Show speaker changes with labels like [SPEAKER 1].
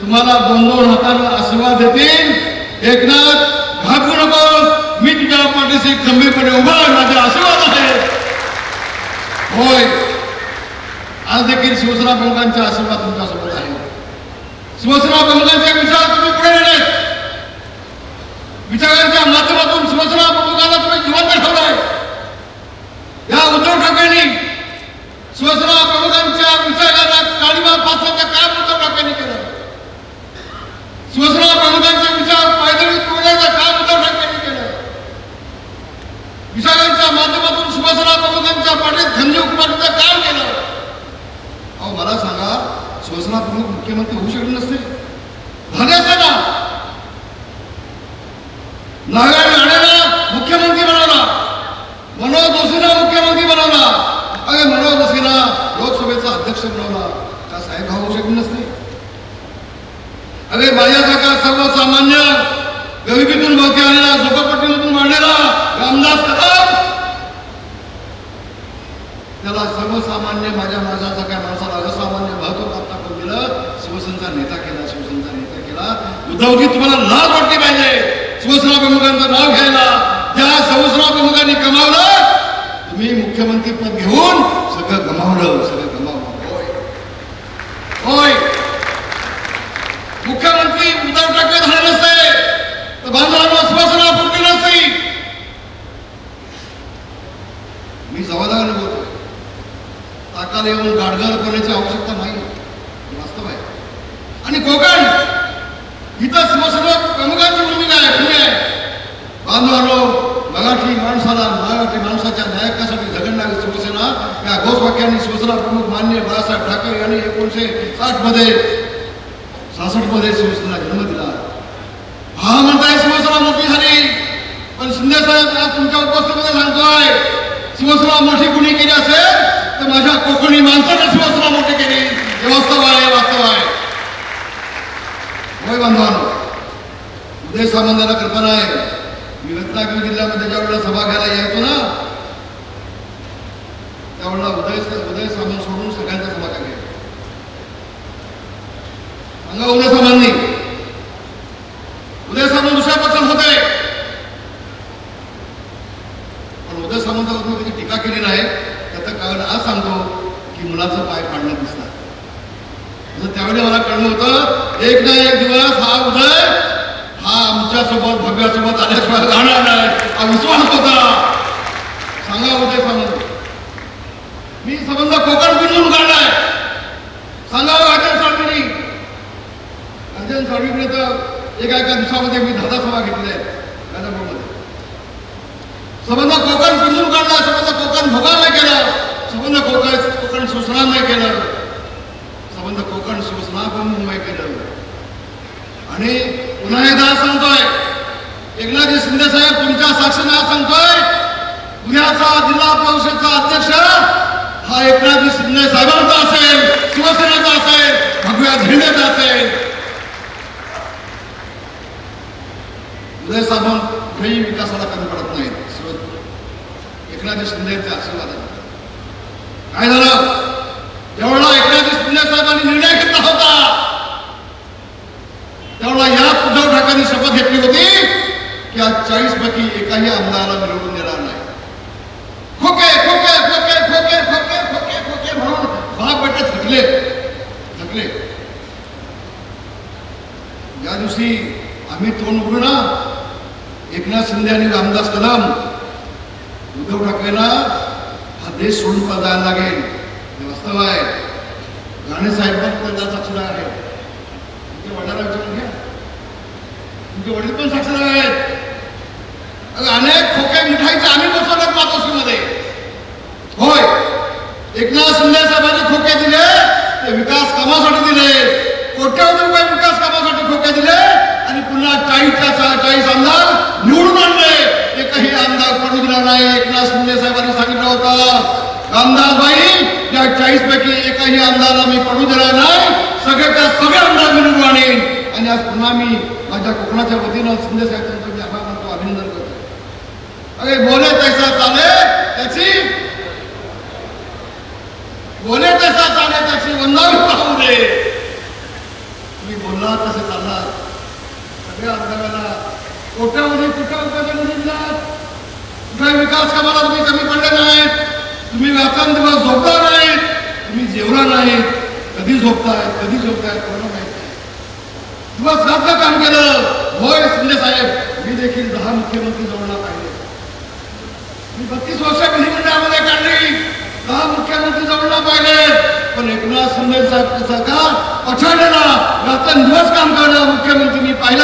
[SPEAKER 1] तुम्हाला दोन दोन हातानं आशीर्वाद देतील. एकनाथ घाबरू नकोस. मी तुझ्या पाठीशी खंबीरपणे उभा माझे आशीर्वाद आहे होय. आज देखील शिवसेना प्रमुखांचे आशीर्वाद तुमच्यासोबत आहे शिवसेना प्रमुखांच्या विचार तुम्ही पुढे नेले विचारांच्या माध्यमातून शिवसेना प्रमुखांना तुम्ही जिवंत ठेवलाय या उद्धव ठाकरेंनी शिवसेना प्रमुखांच्या विचारांना काळीमा फासण्याचं काम उद्धव ठाकरेंनी केलं शिवसेना प्रमुखांचे विचार पायदळी तोडण्याचं काम उद्धव ठाकरेंनी केलं विचारांच्या माध्यमातून शिवसेना प्रमुखांच्या पाठीत खंजीव कुमारचं काम केलं अहो मला सांगा शिवसेना प्रमुख मुख्यमंत्री होऊ शकले नसते. झाले असते नारायण राणेला मुख्यमंत्री बनवला. मनोज जोशीला मुख्यमंत्री बनवला. अरे मनोज जोशीला लोकसभेचा अध्यक्ष बनवला. का साहेब हा होऊ शकले नसते? अरे माझ्यासारखा केला तुम्हाला लाज वाटली पाहिजे. शिवसेना प्रमुखांचं नाव घ्यायला. ज्या शिवसेना प्रमुखांनी कमावलं तुम्ही मुख्यमंत्री पद घेऊन सगळं गमावलं सगळं गमावलं. होय. होय. मुख्यमंत्री उद्धव ठाकरे झाले नसते तर बांधवांना शिवसेना फुटली नसती. मी जबाबदार बोलतोय ताकाला येऊन गाडगाड करण्याची आवश्यकता नाही. वास्तव आहे आणि कोकण इथं शिवसेना प्रमुखांची भूमिका आहे पुणे आहे. बांधवांनो मराठी माणसाला मराठी माणसाच्या नायकासाठी झगडणारी शिवसेना या घोषवाक्यांनी शिवसेना प्रमुख मान्य बाळासाहेब ठाकरे यांनी एकोणीसशे साठमध्ये सहासष्टमध्ये शिवसेना जन्म दिला. हा म्हणताय शिवसेना मोठी झाली. पण शिंदे साहेब आज तुमच्या उपस्थितीमध्ये सांगतोय शिवसेना मोठी कुणी केली असेल? तर माझ्या कोकणी माणसाने शिवसेना मोठी केली. हे वास्तव आहे वास्तव आहे. होय बांधवांनो उदय सामंतांना कल्पना आहे मी रत्नागिरी जिल्ह्यामध्ये ज्या वेळेला सभा घ्यायला यायचो ना त्यावेळेला उदय उदय सामंत सोडून सगळ्यांचा सभा घ्यायला सांगा उदय सामांनी उदय सामंत दुसऱ्या पक्षात होते. पण उदय सामंतावर त्याची कधी टीका केली नाही. त्याचं कारण आज सांगतो की मुलाचं पाय पाडणं दिसतं. तर त्यावेळी मला कळलं होतं एक ना एक दिवस हा उदय हा आमच्यासोबत भव्यासोबत आल्याशिवाय राहणार नाही. हा विश्वास होता. सांगा उदय सामंत मी संबंध कोकण पिंजून काढलाय सांगा हो, अर्जन साळवी अर्जन साळवीकडे तर एका एका दिवसामध्ये मी दादा सभा घेतल्या आहेत राजापूरमध्ये. संबंध कोकण पिंजून काढला संबंध कोकण भोगाल नाही केलं. संबंध कोकण कोकण शिवसेना नाही केलं. कोकण शिवसेना पण मुंबई केलं आणि पुन्हा एकदा सांगतोय एकनाथजी शिंदे साहेब तुमच्या साक्षीने आज सांगतोय पुण्याचा जिल्हा परिषदचा अध्यक्ष हा एकनाथजी शिंदे साहेबांचा असेल शिवसेनेचा असेल भगव्या झेंडेचा असेल. उदय सामंत कुठेही विकासाला कमी पडत नाहीत. शिव एकनाथजी शिंदेचे आशीर्वाद काय झालं? साहेबांनी निर्णय घेतला होता. तेवढा याच उद्धव ठाकरेंनी शपथ घेतली होती की आज चाळीस पैकी एकाही आमदाराला मिळवून देणार नाही. खोके खोके खोके खोके खोके खोके खोके म्हणून भाग बेटे थकले. थकले. या दिवशी आम्ही तोंड उघडू ना. एकनाथ शिंदे आणि रामदास कदम उद्धव ठाकरेंना हा देश सोडून का जायला लागेल? हे वास्तव आहे. राणे साहेब पण आहे. तुमच्या वडिलांना विचारून घ्या. तुमचे वडील पण साक्षर आहेत. अगं, अनेक खोके मिठाईचे आम्ही बसवल्यात मातोश्रीमध्ये होय. एकनाथ शिंदे साहेबांनी खोके दिले ते विकास कामासाठी दिले. कोट्यावधी रुपये विकास कामासाठी खोके दिले आणि पुन्हा चाळीसच्या चाळीस आमदार निवडून आणले. एकही आमदार पडू दिला नाही. एकनाथ शिंदे साहेबांनी सांगितलं होतं रामदासबाई बाई पैकी अंदाज आम्ही पडू देणार नाही सगळ्याचा त्या सगळे आमदार मी आणेन आणि आज पुन्हा मी माझ्या कोकणाच्या वतीनं शिंदे साहेब त्यांचं मी आभार मानतो अभिनंदन करतो. अरे बोले तैसा चाले त्याची? बोले तसा चाले त्याची वंदावी पाहू दे. मी बोललात तसे चाललात सगळ्या अंदाजाला कोट्यामध्ये कुठ्या रुपयाचे निधी विकास कामाला तुम्ही कमी पडले नाही तुम्ही व्यापार दिवस झोपला नाही. आहे कधी झोपतायत कधी झोपतायत कोणाला माहिती दिवस रात्र काम केलं होय शिंदे साहेब मी देखील दहा मुख्यमंत्री जोडला पाहिजे. मी बत्तीस वर्ष विधिमंडळामध्ये काढली दहा मुख्यमंत्री जोडला पाहिजे. पण एकनाथ शिंदे साहेब का पछाडला? रात्र दिवस काम करणार मुख्यमंत्री मी पाहिला